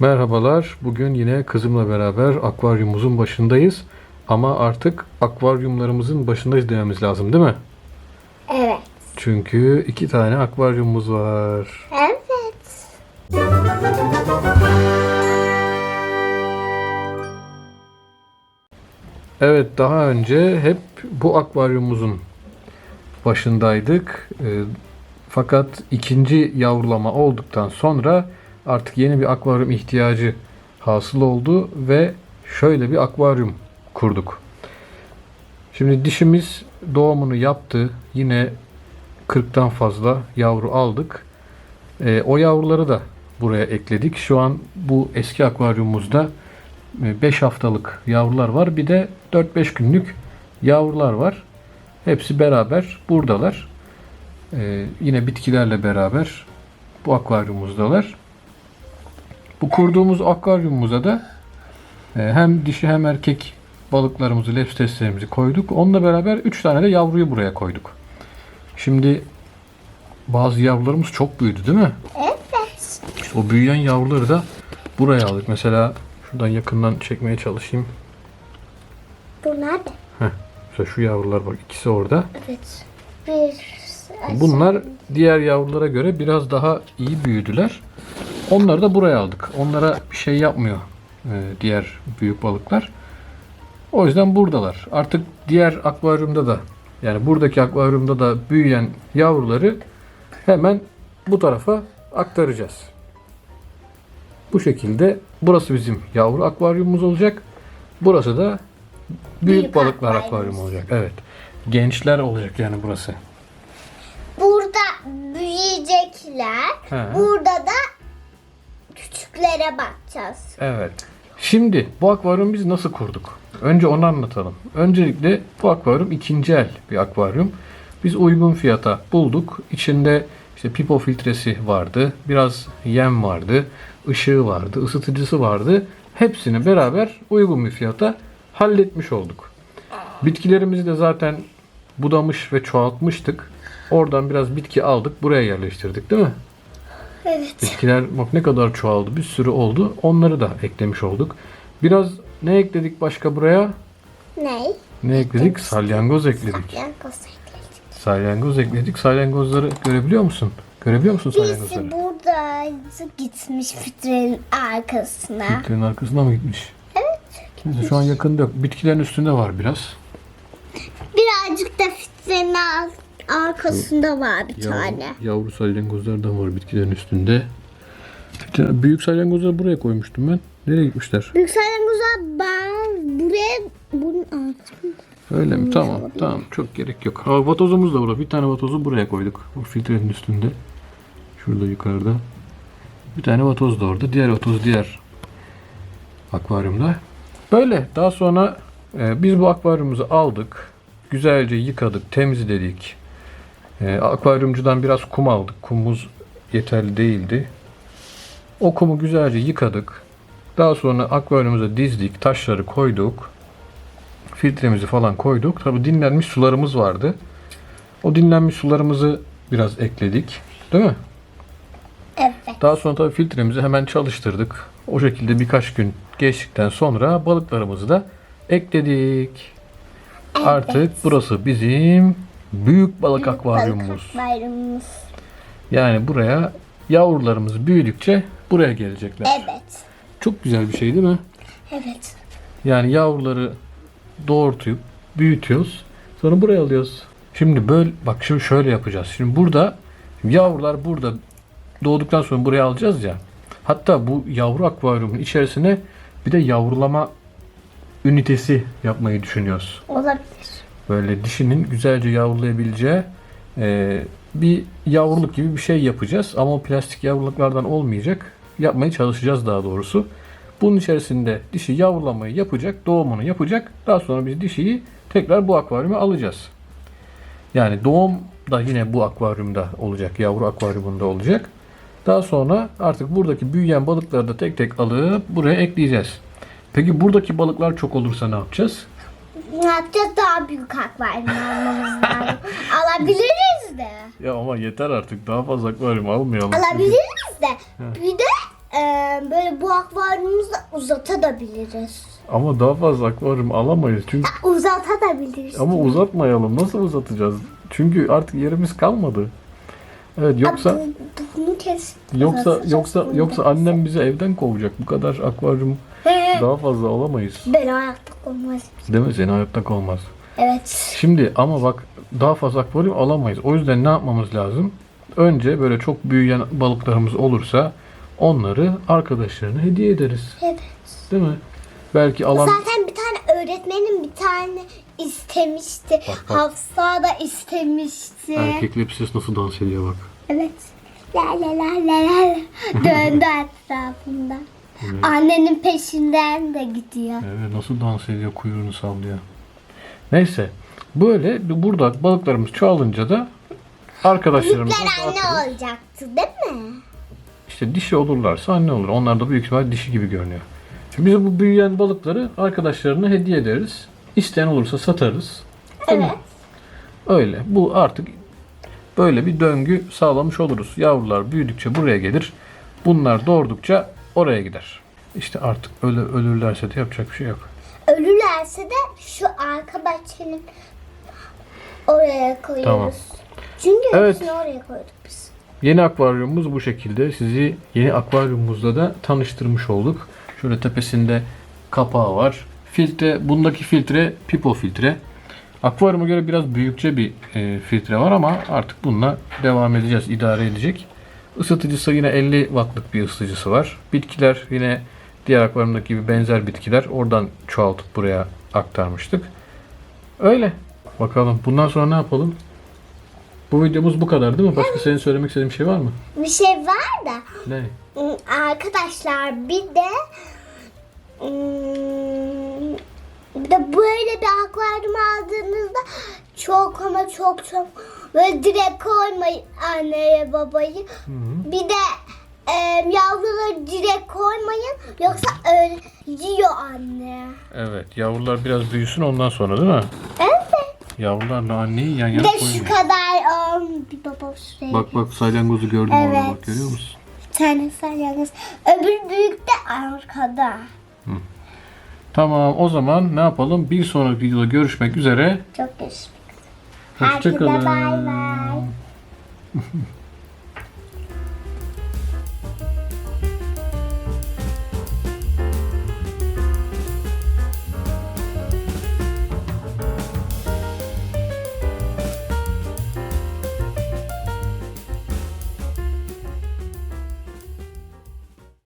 Merhabalar. Bugün yine kızımla beraber akvaryumumuzun başındayız. Ama artık akvaryumlarımızın başındayız dememiz lazım değil mi? Evet. Çünkü iki tane akvaryumumuz var. Evet. Evet daha önce hep bu akvaryumumuzun başındaydık. Ee, fakat ikinci yavrulama olduktan sonra artık yeni bir akvaryum ihtiyacı hasıl oldu ve şöyle bir akvaryum kurduk. Şimdi dişimiz doğumunu yaptı. Yine 40'tan fazla yavru aldık. Ee, o yavruları da buraya ekledik. Şu an bu eski akvaryumumuzda 5 haftalık yavrular var. Bir de 4-5 günlük yavrular var. Hepsi beraber buradalar. Ee, yine bitkilerle beraber bu akvaryumumuzdalar. Bu kurduğumuz akvaryumumuza da e, hem dişi hem erkek balıklarımızı, lepsteslerimizi koyduk. Onunla beraber 3 tane de yavruyu buraya koyduk. Şimdi bazı yavrularımız çok büyüdü değil mi? Evet. İşte o büyüyen yavruları da buraya aldık. Mesela şuradan yakından çekmeye çalışayım. Bu nerede? Mesela şu yavrular bak ikisi orada. Evet. Bir. Bunlar diğer yavrulara göre biraz daha iyi büyüdüler. Onları da buraya aldık. Onlara bir şey yapmıyor e, diğer büyük balıklar. O yüzden buradalar. Artık diğer akvaryumda da yani buradaki akvaryumda da büyüyen yavruları hemen bu tarafa aktaracağız. Bu şekilde burası bizim yavru akvaryumumuz olacak. Burası da büyük, Büyük balıklar akvaryumu olacak. Evet. Gençler olacak yani burası. Burada büyüyecekler. He. Burada da küçüklere bakacağız. Evet. Şimdi bu akvaryumu biz nasıl kurduk? Önce onu anlatalım. Öncelikle bu akvaryum ikinci el bir akvaryum. Biz uygun fiyata bulduk. İçinde işte pipo filtresi vardı, biraz yem vardı, ışığı vardı, ısıtıcısı vardı. Hepsini beraber uygun bir fiyata halletmiş olduk. Bitkilerimizi de zaten budamış ve çoğaltmıştık. Oradan biraz bitki aldık, buraya yerleştirdik değil mi? Evet. Bitkiler bak ne kadar çoğaldı. Bir sürü oldu. Onları da eklemiş olduk. Biraz ne ekledik başka buraya? Ne? Ne ekledik? Salyangoz ekledik. Yan ekledik. Salyangoz ekledik. Salyangozları görebiliyor musun? Görebiliyor musun salyangozları? Birisi burada gitmiş filtrenin arkasına. Bitkilerin arkasına mı gitmiş? Evet. Neyse, şu an yakında yok. Bitkilerin üstünde var biraz. Birazcık da filtrenin al- arkasında var bir Yavru, tane. yavru salyangozlar da var bitkilerin üstünde. Büyük salyangozları buraya koymuştum ben. Nereye gitmişler? Büyük salyangozlar ben buraya bunun altına. Öyle mi? Tamam. Tamam. Çok gerek yok. Ha, vatozumuz da burada. Bir tane vatozu buraya koyduk. Bu filtrenin üstünde. Şurada yukarıda. Bir tane vatoz da orada. Diğer vatoz diğer akvaryumda. Böyle. Daha sonra e, biz bu akvaryumumuzu aldık. Güzelce yıkadık, temizledik. E, akvaryumcudan biraz kum aldık. Kumumuz yeterli değildi. O kumu güzelce yıkadık. Daha sonra akvaryumumuza dizdik, taşları koyduk filtremizi falan koyduk. Tabi dinlenmiş sularımız vardı. O dinlenmiş sularımızı biraz ekledik. Değil mi? Evet. Daha sonra tabi filtremizi hemen çalıştırdık. O şekilde birkaç gün geçtikten sonra balıklarımızı da ekledik. Artık burası bizim büyük balık akvaryumumuz. Balık akvaryumumuz. Yani buraya yavrularımız büyüdükçe buraya gelecekler. Evet. Çok güzel bir şey değil mi? Evet. Yani yavruları doğurtuyup büyütüyoruz. Sonra buraya alıyoruz. Şimdi böyle bak şimdi şöyle yapacağız. Şimdi burada şimdi yavrular burada doğduktan sonra buraya alacağız ya. Hatta bu yavru akvaryumun içerisine bir de yavrulama ünitesi yapmayı düşünüyoruz. Olabilir. Böyle dişinin güzelce yavrulayabileceği e, bir yavruluk gibi bir şey yapacağız. Ama o plastik yavruluklardan olmayacak. Yapmaya çalışacağız daha doğrusu. Bunun içerisinde dişi yavrulamayı yapacak, doğumunu yapacak. Daha sonra biz dişiyi tekrar bu akvaryuma alacağız. Yani doğum da yine bu akvaryumda olacak, yavru akvaryumunda olacak. Daha sonra artık buradaki büyüyen balıkları da tek tek alıp buraya ekleyeceğiz. Peki buradaki balıklar çok olursa ne yapacağız? Ne yapacağız? Daha büyük akvaryum almamız lazım. Alabiliriz de. Ya ama yeter artık daha fazla akvaryum almayalım. Alabiliriz de. Bir de e, böyle bu akvaryumumuzu uzatabiliriz. Ama daha fazla akvaryum alamayız. Çünkü Uzatabiliriz. ama uzatmayalım. Nasıl uzatacağız? Çünkü artık yerimiz kalmadı. Evet yoksa bunu kes. yoksa uzatacağız, yoksa bunu yoksa annem bizi evden kovacak. Bu kadar akvaryum He, daha fazla alamayız. Ben hayatta olmaz. Değil mi? Seni hayatta olmaz. Evet. Şimdi ama bak daha fazla akvaryum alamayız. O yüzden ne yapmamız lazım? Önce böyle çok büyüyen balıklarımız olursa onları arkadaşlarına hediye ederiz. Evet. Değil mi? Belki alan Zaten bir tane öğretmenim bir tane istemişti. Bak, bak. Hafsa da istemişti. erkekli psis nasıl dans ediyor bak. Evet. La la la la la. Döndü etrafında. Annenin peşinden de gidiyor. Evet nasıl dans ediyor kuyruğunu sallıyor. Neyse böyle burada balıklarımız çoğalınca da arkadaşlarımıza Büyükler anne olacaktı değil mi? İşte dişi olurlarsa anne olur. Onlar da büyük ihtimal dişi gibi görünüyor. Biz bu büyüyen balıkları arkadaşlarına hediye ederiz. İsteyen olursa satarız. Evet. Öyle. Bu artık böyle bir döngü sağlamış oluruz. Yavrular büyüdükçe buraya gelir. Bunlar doğurdukça oraya gider. İşte artık öyle ölürlerse de yapacak bir şey yok. Ölürlerse de şu arka bahçenin oraya koyuyoruz. Tamam. Çünkü Evet. hepsini oraya koyduk biz. Yeni akvaryumumuz bu şekilde. Sizi yeni akvaryumumuzla da tanıştırmış olduk. Şöyle tepesinde kapağı var. Filtre, bundaki filtre pipo filtre. Akvaryuma göre biraz büyükçe bir e, filtre var ama artık bununla devam edeceğiz, idare edecek. Isıtıcısı yine 50 wattlık bir ısıtıcısı var. Bitkiler yine diğer akvaryumdaki gibi benzer bitkiler. Oradan çoğaltıp buraya aktarmıştık. Öyle. Bakalım bundan sonra ne yapalım? Bu videomuz bu kadar değil mi? Başka senin söylemek istediğin bir şey var mı? Bir şey var da Ne? ım, arkadaşlar bir de ım, bir de böyle bir akvaryum aldığınızda çok ama çok çok böyle direkt koymayın anneye babayı. Bir de em, yavruları direkt koymayın yoksa öyle yiyor anne. Evet, yavrular biraz büyüsün ondan sonra değil mi? Evet. Yavrularla anneyi yan Bir yana de şu kadar um, bir baba şuraya. Bak bak salyangozu gördüm orada Evet. bak görüyor musun? Bir tane salyangoz. Öbür büyük de arkada. Tamam o zaman ne yapalım? Bir sonraki videoda görüşmek üzere. Çok görüşmek üzere. Herkese Hoşçakalın. bay bay.